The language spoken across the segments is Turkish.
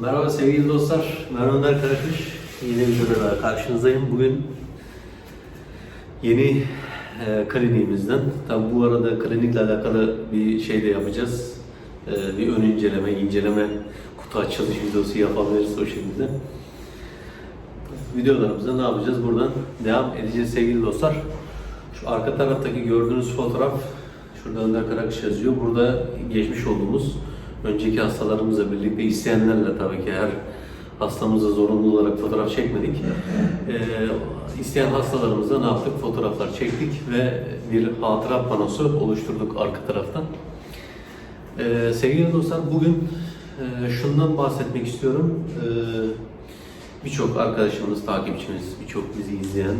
Merhaba sevgili dostlar, ben Önder Karakış. Yeni videoda daha karşınızdayım. Bugün yeni e, kliniğimizden, tabi bu arada klinikle alakalı bir şey de yapacağız. E, bir ön inceleme, inceleme, kutu açılış videosu yapabiliriz o şekilde. Videolarımızda ne yapacağız? Buradan devam edeceğiz sevgili dostlar. Şu arka taraftaki gördüğünüz fotoğraf, şurada Önder Karakış yazıyor. Burada geçmiş olduğumuz önceki hastalarımızla birlikte isteyenlerle tabii ki her hastamıza zorunlu olarak fotoğraf çekmedik. Ee, isteyen hastalarımızla ne yaptık? Fotoğraflar çektik ve bir hatıra panosu oluşturduk arka taraftan. Ee, sevgili dostlar bugün e, şundan bahsetmek istiyorum. Ee, birçok arkadaşımız, takipçimiz, birçok bizi izleyen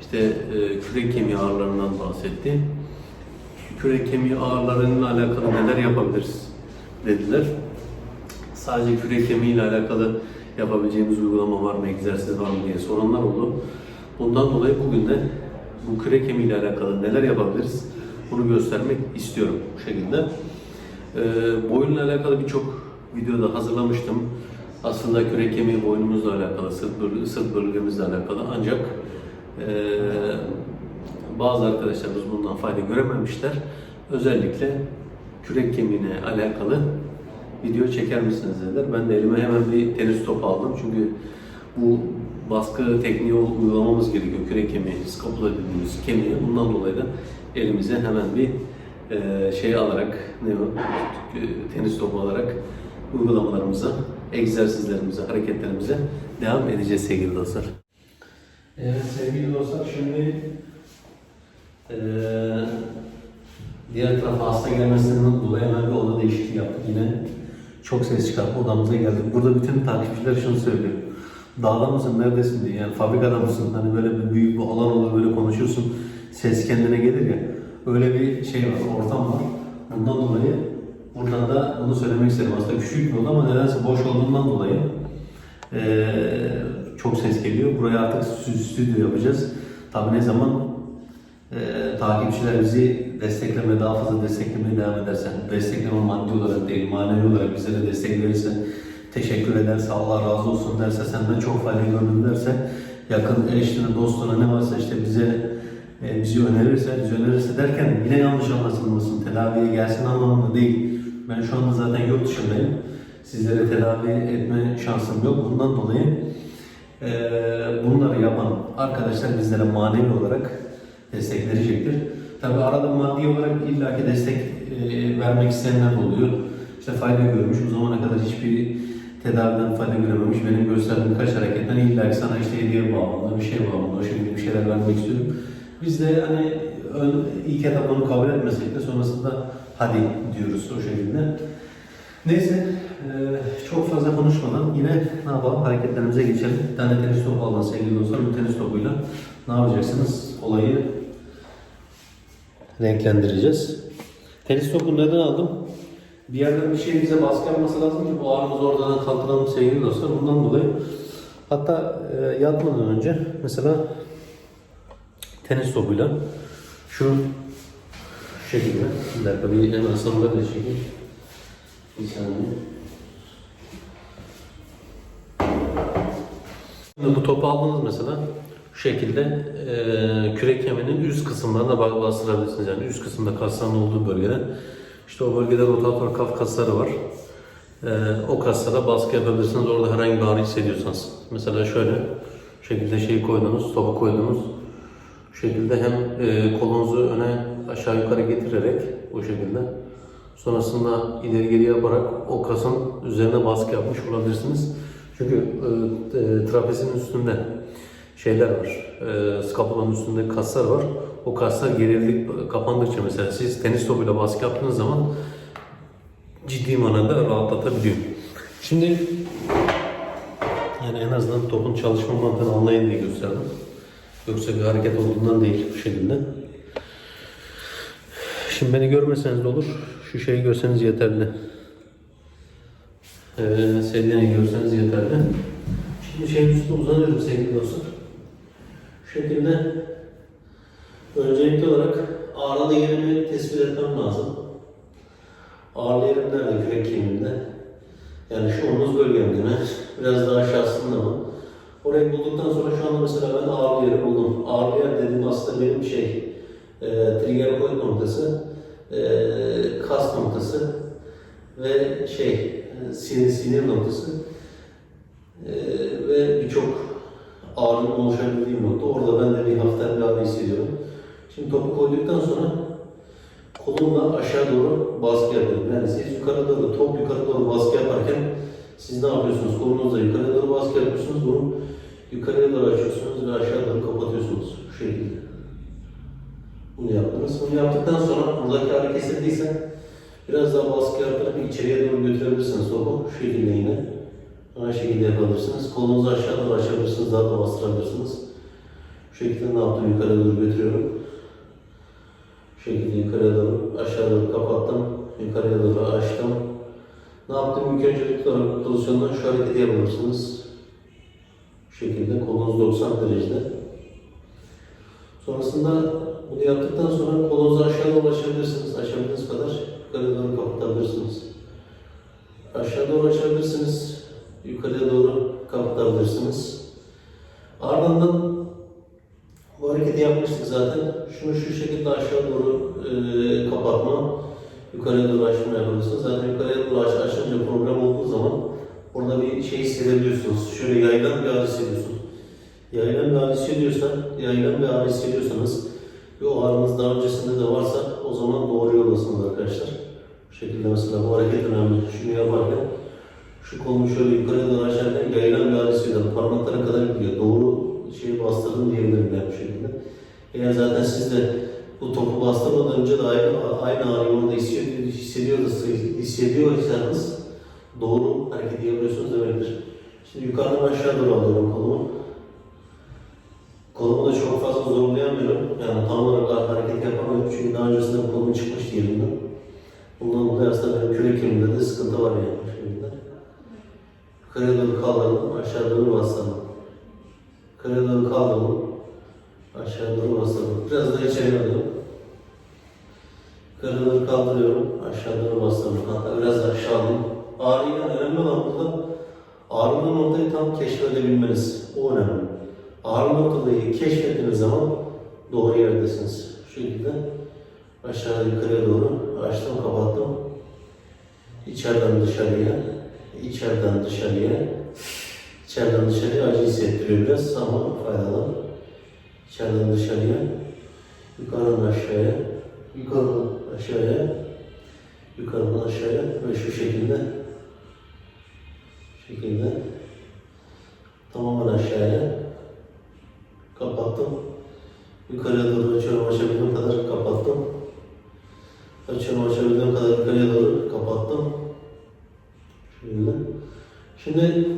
işte e, kürek kemiği ağrılarından bahsetti. Kürek kemiği ağrılarıyla alakalı neler yapabiliriz dediler. Sadece kürek kemiği ile alakalı yapabileceğimiz uygulama var mı, egzersiz var mı diye soranlar oldu. Bundan dolayı bugün de bu kürek kemiği ile alakalı neler yapabiliriz bunu göstermek istiyorum bu şekilde. Ee, boyunla alakalı birçok videoda hazırlamıştım. Aslında kürek kemiği boynumuzla alakalı, sırt, böl- sırt bölgemizle alakalı ancak ee, bazı arkadaşlarımız bundan fayda görememişler. Özellikle kürek kemiğine alakalı video çeker misiniz dediler. Ben de elime hemen bir tenis topu aldım. Çünkü bu baskı tekniği uygulamamız gerekiyor. Kürek kemiği, skapula dediğimiz kemiği. Bundan dolayı da elimize hemen bir e, şey alarak, ne o, tenis topu alarak uygulamalarımıza, egzersizlerimize, hareketlerimize devam edeceğiz sevgili dostlar. Evet sevgili dostlar şimdi eee diğer tarafa hasta gelmesinden dolayı hemen bir oda değişikliği yaptık yine. Çok ses çıkarttı odamıza geldik. Burada bütün takipçiler şunu söylüyor. Dağda mısın, neredesin diye. Yani fabrikada mısın? Hani böyle bir büyük bir alan olur böyle konuşursun. Ses kendine gelir ya. Öyle bir şey var, ortam var. Bundan dolayı buradan da bunu söylemek istedim. Aslında küçük bir oda ama nedense boş olduğundan dolayı ee, çok ses geliyor. Buraya artık stü- stüdyo yapacağız. Tabii ne zaman e, takipçiler bizi desteklemeye, daha fazla desteklemeye devam ederse, destekleme maddi olarak değil, manevi olarak bize de destek verirse, teşekkür ederse, Allah razı olsun derse, senden çok fayda gördüm derse, yakın eşine, dostuna ne varsa işte bize e, bizi önerirse, bizi önerirse derken yine yanlış anlaşılmasın, tedaviye gelsin anlamında değil. Ben şu anda zaten yurt dışındayım. Sizlere tedavi etme şansım yok. Bundan dolayı e, bunları yapan arkadaşlar bizlere manevi olarak destek verecektir. Tabi arada maddi olarak illaki destek e, vermek isteyenler oluyor. İşte fayda görmüş, bu zamana kadar hiçbir tedaviden fayda görememiş. Benim gösterdiğim kaç hareketten illaki sana işte hediye bağımında, bir şey o şekilde bir şeyler vermek istiyorum. Biz de hani ön, ilk etap onu kabul etmesek de sonrasında hadi diyoruz o şekilde. Neyse, e, çok fazla konuşmadan yine ne yapalım hareketlerimize geçelim. Bir tane tenis topu alın sevgili dostlar. Bu tenis topuyla ne yapacaksınız? Olayı renklendireceğiz. Tenis topunu neden aldım? Bir yerden bir şey bize baskı yapması lazım ki bu ağrımızı oradan kaldıralım sevgili dostlar. Bundan dolayı hatta e, yatmadan önce mesela tenis topuyla şu şekilde bir dakika bir hemen sanırım da çekeyim. Bir saniye. Şimdi bu topu aldınız mesela şekilde e, kürek kemiğinin üst kısımlarına ba- bastırabilirsiniz. Yani üst kısımda kasların olduğu bölgede. İşte o bölgede rotator kaf kasları var. E, o kaslara baskı yapabilirsiniz. Orada herhangi bir ağrı hissediyorsanız. Mesela şöyle şekilde şeyi koydunuz, topu koydunuz. Şu şekilde hem e, kolunuzu öne aşağı yukarı getirerek o şekilde sonrasında ileri geri yaparak o kasın üzerine baskı yapmış olabilirsiniz. Çünkü e, e, trapezin üstünde şeyler var, e, skapulanın üstünde kaslar var. O kaslar gerildik kapandıkça mesela siz tenis topuyla baskı yaptığınız zaman ciddi manada rahatlatabiliyor. Şimdi yani en azından topun çalışma mantığını anlayın diye gösterdim. Yoksa bir hareket olduğundan değil bu şekilde. Şimdi beni görmeseniz de olur. Şu şeyi görseniz yeterli. Ee, sedyeni görseniz yeterli. Şimdi şeyin üstüne uzanıyorum sevgili dostlar. Şekilde öncelikli olarak ağrılı yerimi tespit etmem lazım. Ağrılı yerim nerede? Kürek kemiğinde. Yani şu omuz bölgemde biraz daha aşağısında mı? Orayı bulduktan sonra şu anda mesela ben ağırlı yeri buldum. Ağırlı yer dediğim aslında benim şey, e, trigger point noktası, e, kas noktası ve şey, e, sinir, sinir noktası e, ve birçok ağrının oluşabildiği nokta. Orada ben de bir bir ağrı hissediyorum. Şimdi topu koyduktan sonra kolumla aşağı doğru baskı yapıyorum. Yani siz yukarı doğru, top yukarı doğru baskı yaparken siz ne yapıyorsunuz? Kolunuzla yukarı doğru baskı yapıyorsunuz. Bunu yukarıya doğru açıyorsunuz ve aşağı doğru kapatıyorsunuz. Bu şekilde. Bunu yaptınız. Bunu yaptıktan sonra buradaki ağrı kesildiyse biraz daha baskı yaparak içeriye doğru götürebilirsiniz topu. Şu şekilde yine. Aynı şekilde yapabilirsiniz. Kolunuzu aşağı doğru açabilirsiniz. Daha da bastırabilirsiniz. Bu şekilde ne yaptım? Yukarı doğru götürüyorum. Şu şekilde yukarıya doğru, aşağı doğru kapattım. Yukarıya doğru açtım. Ne yaptım? İlk olarak pozisyondan şu hareketi yapabilirsiniz. Şu şekilde kolunuz 90 derecede. Sonrasında bunu yaptıktan sonra kolunuzu aşağı doğru açabilirsiniz. Açabildiğiniz kadar yukarıya doğru kapatabilirsiniz. Aşağı doğru açabilirsiniz. Yukarıya doğru kapatabilirsiniz. Ardından bu hareketi yapmıştık zaten. Şunu şu şekilde aşağı doğru e, kapatma, yukarıya doğru açma yapabilirsiniz. Zaten yukarıya doğru aç, açınca problem olduğu zaman orada bir şey hissedebiliyorsunuz. Şöyle yayılan bir ağrı hissediyorsunuz. Yayılan bir ağrı hissediyorsa, yayılan bir ağrı hissediyorsanız ve o ağrınız daha öncesinde de varsa o zaman doğru yoldasınız arkadaşlar. Bu şekilde mesela bu hareket önemli. Şunu yaparken şu kolumu şöyle yukarıya doğru açarken yayılan bir ağrı hissediyorum. Parmaklara kadar gidiyor. Doğru şeyi bastırdım diyebilirim yani bu şekilde. Eğer zaten siz de bu topu bastırmadan önce de aynı, aynı ağrıyı orada hissediyor, hissediyorsanız, hissediyorsanız doğru hareket yapıyorsunuz demektir. Şimdi yukarıdan aşağı doğru alıyorum kolumu. Kolumu da çok fazla zorlayamıyorum. Yani tam olarak hareket yapamıyorum çünkü daha öncesinde kolum çıkmıştı yerimden. Bundan dolayı aslında benim kürek yerimde de sıkıntı var yani bu doğru kaldırdım, aşağı. Yukarıya doğru kaldırdım, aşağı bastırdım. Biraz daha içeri alıyorum. Doğru kaldırıyorum, aşağı bastırdım. Hatta biraz aşağı alayım. Ağrıyla önemli olan burada ağrılı noktayı tam keşfedebilmeniz. O önemli. Ağrı noktayı keşfettiğiniz zaman doğru yerdesiniz. Şu şekilde aşağı yukarıya doğru açtım, kapattım. İçeriden dışarıya, içeriden dışarıya, içeriden dışarıya acı hissettiriyor biraz ama faydalı. İçeriden dışarıya, yukarıdan aşağıya, yukarıdan aşağıya, yukarıdan aşağıya ve şu şekilde, şekilde tamamen aşağıya kapattım. Yukarıya doğru açıyorum, açabildiğim kadar kapattım. Açıyorum, açabildiğim kadar yukarıya doğru kapattım. Şöyle. Şimdi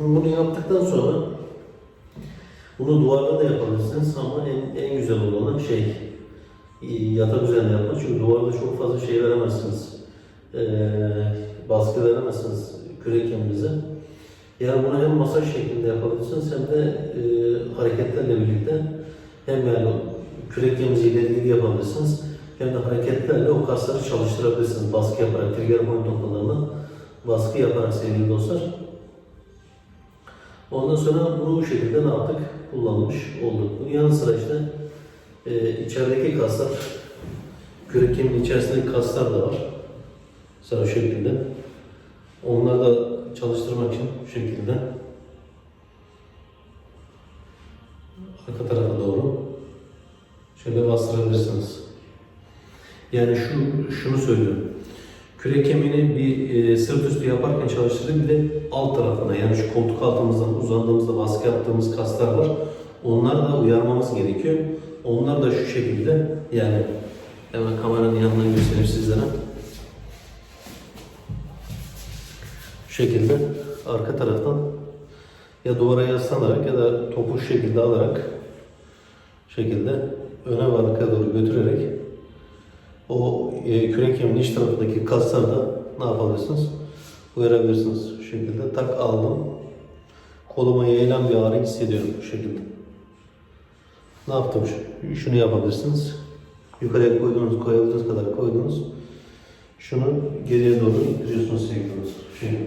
bunu yaptıktan sonra bunu duvarda da yapabilirsiniz ama en, en güzel olanı şey yatak üzerine yapmak. Çünkü duvarda çok fazla şey veremezsiniz. Ee, baskı veremezsiniz kürek kemiğinize. Yani bunu hem masaj şeklinde yapabilirsiniz hem de e, hareketlerle birlikte hem yani kürek kemiğiyle ilgili yapabilirsiniz hem de hareketlerle o kasları çalıştırabilirsiniz. Baskı yaparak, trigger point noktalarına baskı yaparak sevgili dostlar. Ondan sonra bunu bu şekilde ne yaptık? Kullanmış olduk. Bunun yanı sıra işte e, içerideki kaslar, kürek içerisindeki kaslar da var. Mesela şekilde. Onları da çalıştırmak için bu şekilde arka tarafa doğru şöyle bastırabilirsiniz. Yani şu şunu söylüyorum. Kürek kemiğini bir e, sırt üstü yaparken çalıştırdık bir de alt tarafına yani şu koltuk altımızdan uzandığımızda baskı yaptığımız kaslar var. Onları da uyarmamız gerekiyor. Onlar da şu şekilde yani hemen kameranın yanından göstereyim sizlere. Şu şekilde arka taraftan ya duvara yaslanarak ya da topu şu şekilde alarak şekilde öne ve arkaya doğru götürerek o e, kürek kemiğinin iç tarafındaki kasları da ne yapabilirsiniz? Uyarabilirsiniz. Şu şekilde tak aldım. Koluma yayılan bir ağrı hissediyorum bu şekilde. Ne yaptım? Şu- Şunu yapabilirsiniz. Yukarıya koyduğunuz, koyabildiğiniz kadar koydunuz. Şunu geriye doğru indiriyorsunuz sevgili dostlar. Şu şey.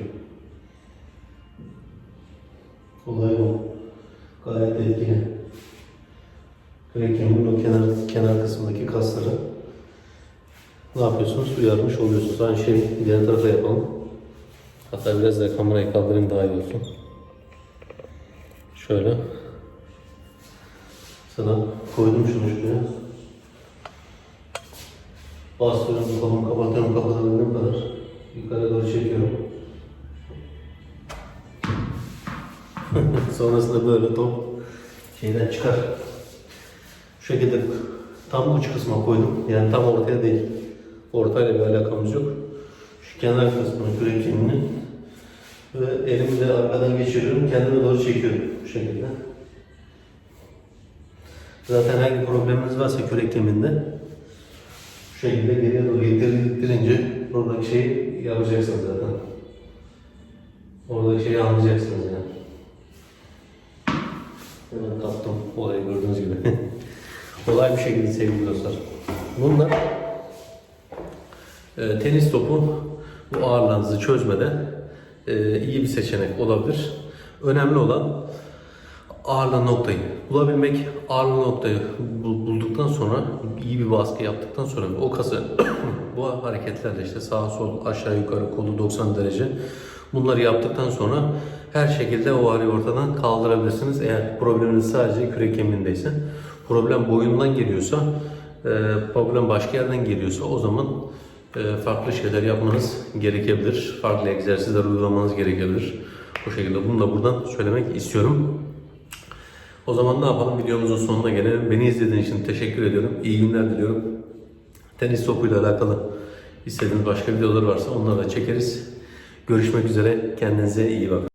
Olay bu. Gayet etkili. Kürek kemiğinin o kenar, kenar kısmındaki kasları ne yapıyorsunuz? Uyarmış oluyorsunuz. Aynı şey diğer tarafa yapalım. Hatta biraz da kamerayı kaldırayım daha iyi olsun. Şöyle. Sana koydum şunu şuraya. Bastırıyorum kolumu kapatıyorum kapatabildiğim kadar. Yukarı doğru çekiyorum. Sonrasında böyle top şeyden çıkar. Şu şekilde tam uç kısma koydum. Yani tam ortaya değil. Ortayla bir alakamız yok. Şu kenar kısmını kürek kemiğini ve elimi de arkadan geçiriyorum. Kendime doğru çekiyorum bu şekilde. Zaten hangi probleminiz varsa kürek kemiğinde şu şekilde geriye doğru ittirince oradaki şeyi yapacaksınız zaten. Oradaki şeyi anlayacaksınız yani. Hemen kaptım olayı gördüğünüz gibi. Olay bir şekilde sevgili dostlar. Bunlar e, tenis topu bu ağırlığınızı çözmede e, iyi bir seçenek olabilir. Önemli olan ağırlı noktayı bulabilmek. Ağırlı noktayı bul- bulduktan sonra iyi bir baskı yaptıktan sonra o kası bu hareketlerle işte sağ sol aşağı yukarı kolu 90 derece bunları yaptıktan sonra her şekilde o ağrıyı ortadan kaldırabilirsiniz. Eğer probleminiz sadece kürek kemiğindeyse problem boyundan geliyorsa e, problem başka yerden geliyorsa o zaman farklı şeyler yapmanız gerekebilir. Farklı egzersizler uygulamanız gerekebilir. Bu şekilde bunu da buradan söylemek istiyorum. O zaman ne yapalım? Videomuzun sonuna gelelim. Beni izlediğiniz için teşekkür ediyorum. İyi günler diliyorum. Tenis topuyla alakalı istediğiniz başka videolar varsa onları da çekeriz. Görüşmek üzere. Kendinize iyi bakın.